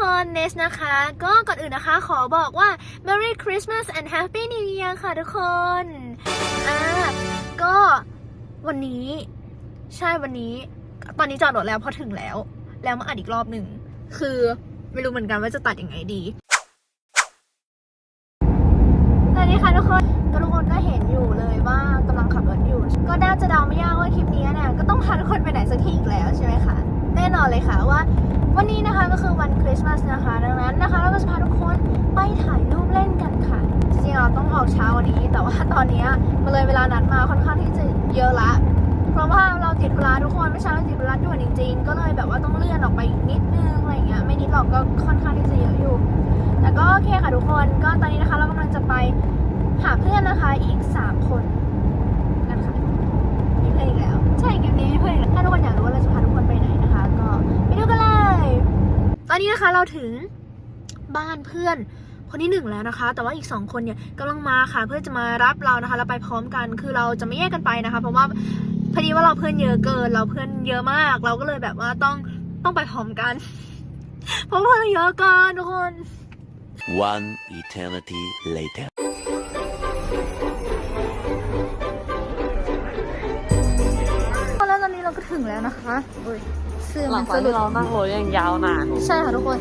คนเนสนะคะ ก็ก่อนอื่นนะคะขอบอกว่า Merry Christmas and Happy New Year ค่ะทุกคนอ่าก็วันนี้ใช่วันนี้ ตอนนี้จอดรถแล้วพอถึงแล้ว แล้วมาอัดอีกรอบหนึ่ง คือไม่รู้เหมือนกันว่าจะตัดยังไงดีสวัสดีค่ะทุกคนก็ทุกคนก็เห็นอยู่เลยว่ากำลังขับรถอยู่ ก็น่าจะเดาไม่ยากว่าคลิปนี้เนี่ยก็ต้องพาทุกคนไปไหนสักที่อีกแล้วใช่ไหมคะ แน่นอนเลยค่ะว่า วันนี้นะคะก็คือวันคริสต์มาสนะคะ ดังนั้นนะคะ เราก็จะพาทุกคนไปถ่ายรูปเล่นกันค่ะ จริงๆเราต้องออกเช้าวันนี้ แต่ว่าตอนนี้มันเลยเวลานัดมาค่อนข้างที่จะเยอะละ เพราะว่าเราติดธุระทุกคนไม่ใช่เราติดธุระด่วนจริงๆ ก็เลยแบบว่าต้องเลื่อนออกไปอีกนิดนึงอะไรเงี้ยไม่นิดหรอกก็ค่อนข้างที่จะเยอะอยู่ แต่ก็โอเคค่ะทุกคนก็ตอนนี้นะคะ เรากำลังจะไปหาเพื่อนนะคะอีก 3 คนกันค่ะมีเพื่อนอีกแล้ว ใช่เกมนี้มีเพื่อนถ้าทุกคนอยากรู้ว่าเราจะพา ไปไหนนะคะก็ไปดูกันเลย ตอนนี้นะคะเราถึงบ้านเพื่อนคนที่หนึ่งแล้วนะคะ แต่ว่าอีกสองคนเนี่ยกำลังมาค่ะ เพื่อจะมารับเรานะคะเราไปพร้อมกัน คือเราจะไม่แยกกันไปนะคะ เพราะว่าพอดีว่าเราเพื่อนเยอะเกิน เราเพื่อนเยอะมาก เราก็เลยแบบว่าต้องต้องไปพร้อมกัน เพราะเพื่อนเราเยอะเกินทุกคน One eternity later. แล้วตอนนี้เราก็ถึงแล้วนะคะโอ้ย เสื้อหลัมังนจากจะหลุที่ดเรานั่งรถอย่างยาวนาน ใช่ค่ะทุกคน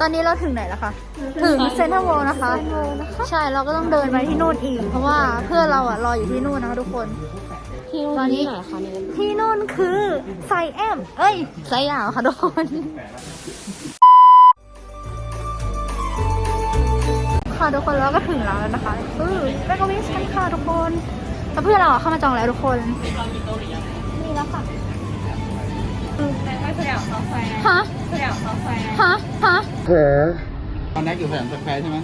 ตอนนี้เราถึงไหนแล้วคะ ถึงเซนทรัลเวิลด์นะคะ ใช่ เราก็ต้องเดินไปที่นู่นอีก เพราะว่าเพื่อนเราอะรออยู่ที่นู่นนะคะทุกคน ที่ตอนนี้ไหนคะเนี่ยที่นู่นคือไซแอม เอ้ยไซยาวค่ะทุกคน ค่ะทุกคนแล้วก็ถึงแล้วนะคะคือแบงก์วิชกันค่ะทุกคนแต่เพื่อนเราอะเข้ามาจองแล้วทุกคน นี่แล้วค่ะไป สยามคาเฟ่ฮะสยามคาเฟ่ฮะฮะตอนนี้อยู่สยามสแควร์ใช่ไหม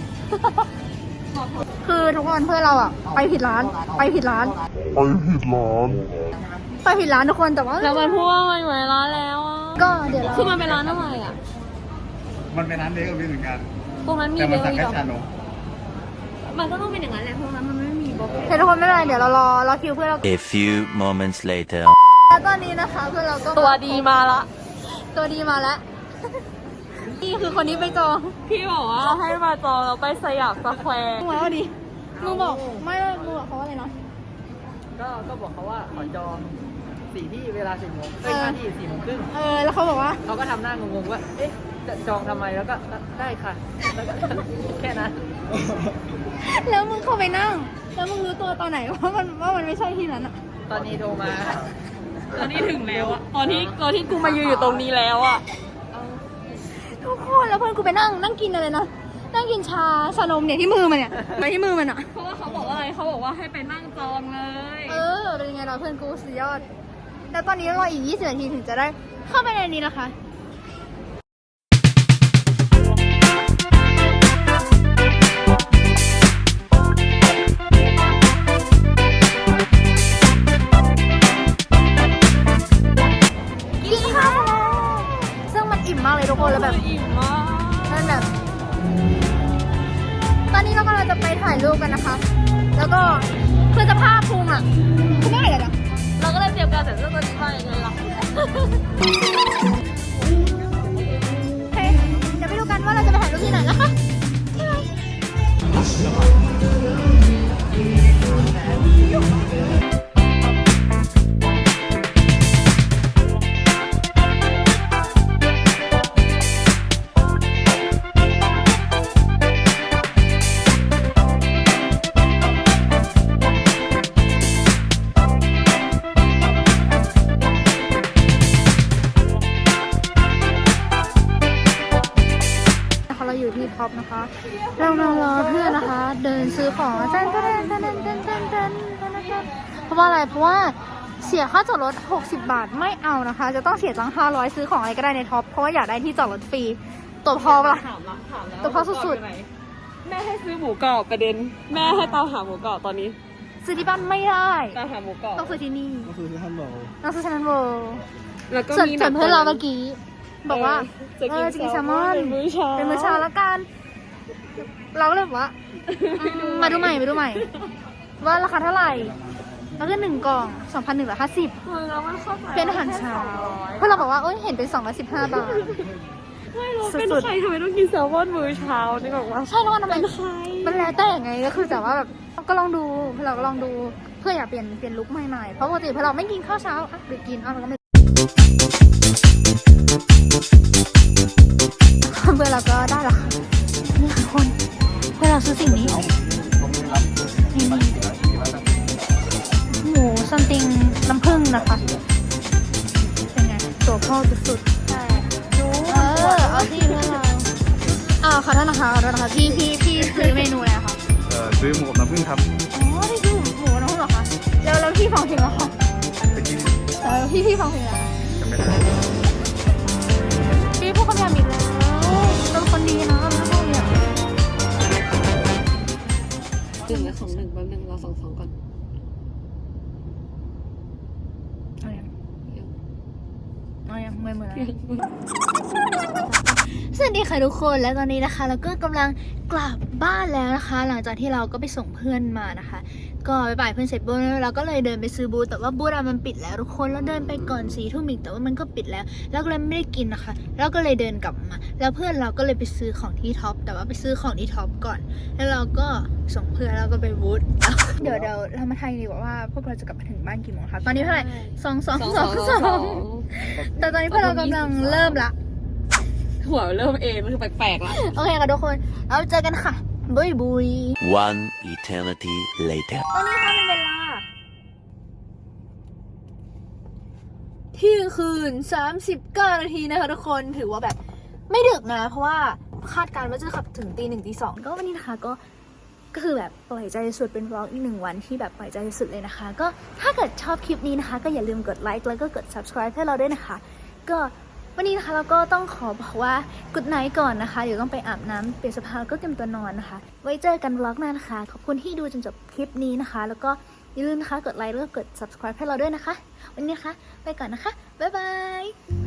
คือทุกคนเพื่อนเราอะไปผิดร้าน ไปผิดร้าน ไปผิดร้าน ไปผิดร้านทุกคนแต่ว่าแล้วมันพูดว่ามันอยู่ในร้านแล้วอะก็เดี๋ยวเราคือมันเป็นร้านอะไรอะมันเป็นร้านเล็กกับพี่เหมือนกันตรงนั้นมีแต่เบมันอสั่งร์แค่รี่ชานมมันก็ต้องเป็นอย่างนั้นแหละเพราะนั้นมันไม่มีบล็อกเดี๋ยวทุกคนไม่เป็นไรเดี๋ยวเรารอรอคิวเพื่อนเรา A few moments later. แล้วตอนนี้นะคะเพื่อนเราก็ตัวดีมาละ ตัวดีมาแล้ว นี่คือคนนี้ไปจองพี่บอกว่าให้มาจองเราไปสยามสแควร์มึงแล้วดิมึงบอกไม่ไม่มึงบอกเขาว่าอะไรนะก็ก็บอกเขาว่าขอจองสี่ที่เวลาสี่โมงเอ้ยเออห้าที่สี่โมงครึ่งเออแล้วเขาบอกว่าเขาก็ทำหน้างงๆว่าเอ๊ะจะจองทำไมแล้วก็ได้ค่ะแล้วก็แค่นั้นแล้วมึงเข้าไปนั่ง แล้วมึงรู้ตัวตอนไหนว่ามันว่ามันไม่ใช่ที่นั้นอะตอนนี้โทรมา ตอนนี้ถึงแล้วอะตอนที่ตอนที่กูมายืนอยู่ตรงนี้แล้วอะทุกคนแล้วเพื่อนกูไปนั่งนั่งกินอะไรนะนั่งกินชาชานมเนี่ยที่มือมันเนี่ยไปที่มือมันอะเพราะว่าเขาบอกว่าอะไรเขาบอกว่าให้ไปนั่งจองเลย เออเป็นยังไงเราเพื่อนกูสุดยอด แล้วตอนนี้รออีก 20 นาทีถึงจะได้เข้าไปในนี้นะคะ แล้วก็คือสภาพพุงอะ เราเรารอเพื่อนนะคะ เดินซื้อของเพราะว่าอะไรเพราะว่าเสียค่าจอดรถ 60 บาทไม่เอานะคะ จะต้องเสียตังค์500 ซื้อของอะไรก็ได้ในท็อปเพราะว่าอยากได้ที่จอดรถฟรีตัวพอปะตัวพอสุดๆแม่ให้ซื้อหมูกรอบประเด็น แม่ให้ตาหาหมูกรอบตอนนี้ ซื้อที่บ้านไม่ได้ตามหาหมูกรอบต้องซื้อที่นี่ต้องซื้อที่ฮันโบต้องซื้อที่ฮันโบแล้วก็มีเพื่อนเราเมื่อกี้บอกว่าเออจะกินแซลมอนเป็นมื้อเช้าเล้อะกัน เราก็เลยบอกว่าอืมมาดูใหม่มาดูใหม่ ว่าราคาเท่าไหร่ แล้วก็หนึ่งกล่องสองพันหนึ่งร้อยห้าสิบเออแล้วมันเข้าใจเป็นอาหารเช้าเพื่อนเราบอกว่าเอ้ยเห็นเป็นสองร้อยสิบห้าบาท ไม่รู้เป็นสุดๆ ใครทำไมต้องกินแซลมอนมื้อเช้านี่บอกว่าใช่แล้วมันทำไมเป็นใครมันแล้วแต่ไงก็คือแต่ว่าแบบก็ลองดูเราก็ลองดูเพื่ออยากเปลี่ยนเปลี่ยนลุคใหม่ๆเพราะปกติพอเราไม่กินข้าวเช้าอะหรือกินเอาเราก็ไม่เบอร์เราก็ได้แล้วค่ะนี่ค่ะคน เพื่อเราซื้อสิ่งนี้นี่หมูซัมติงน้ำผึ้งนะคะ เป็นไงตัวพ่อสุดๆใช่เออเอาที่เพื่อเราอ้าวขอโทษนะคะขอโทษนะคะพี่พี่พี่ซื้อเมนูอะไรอะคะเออซื้อหมูกับน้ำผึ้งครับ อ๋อนี่คือหมูน้ำผึ้งเหรอคะแล้วแล้วพี่ฟังเพลงเหรอคะไปกินเออพี่พี่ฟังเพลงเหรอคะกันไม่ได้พี่พูดคำหยาบอีกแล้ว สวัสดีค่ะทุกคนและตอนนี้นะคะ เราก็กำลังกลับบ้านแล้วนะคะ หลังจากที่เราก็ไปส่งเพื่อนมานะคะ ก็ไปบ่ายเพื่อนเสร็จปุ๊บเราก็เลยเดินไปซื้อบูธแต่ว่าบูธอะมันปิดแล้วทุกคนแล้วเดินไปก่อนสีทุ่มอีกแต่ว่ามันก็ปิดแล้ว แล้วก็เลยไม่ได้กินนะคะแล้วก็เลยเดินกลับมา แล้วเพื่อนเราก็เลยไปซื้อของที่ท็อปแต่ว่าไปซื้อของที่ท็อปก่อน แล้วเราก็ส่งเพื่อนแล้วก็ไปบูธเดี๋ยวเดี๋ยวเรามาทายดีกว่าว่าพวกเราจะกลับมาถึงบ้านกี่โมงคะตอนนี้เท่าไหร่สองสองสองสองแต่ตอนนี้พวกเรากำลังเริ่มละหัวเริ่มเองมันคือแปลกๆละโอเคค่ะทุกคนเราเจอกันค่ะ บุยบุย One eternity later. ตอนนี้ค่ะเป็นเวลา เที่ยงคืน 39 นาทีนะคะทุกคนถือว่าแบบไม่ดึกนะ เพราะว่าคาดการณ์ว่าจะขับถึงตีหนึ่งตีสองก็วันนี้นะคะก็ก็คือแบบปล่อยใจสุดเป็นวล็อกอีกหนึ่งวันที่แบบปล่อยใจสุดเลยนะคะ ก็ถ้าเกิดชอบคลิปนี้นะคะ ก็อย่าลืมกดไลค์แล้วก็กด subscribe ให้เราด้วยนะคะ ก็ วันนี้นะคะเราก็ต้องขอบอกว่า good night ก่อนนะคะ เดี๋ยวต้องไปอาบน้ำเปลี่ยนเสภาแล้วก็เตรียมตัวนอนนะคะ ไว้เจอกันบล็อกหน้านะคะ ขอบคุณที่ดูจนจบคลิปนี้นะคะ แล้วก็อย่าลืมนะคะกดไลค์แล้วก็กด subscribe ให้เราด้วยนะคะ วันนี้นะคะ ไปก่อนนะคะ บ๊ายบาย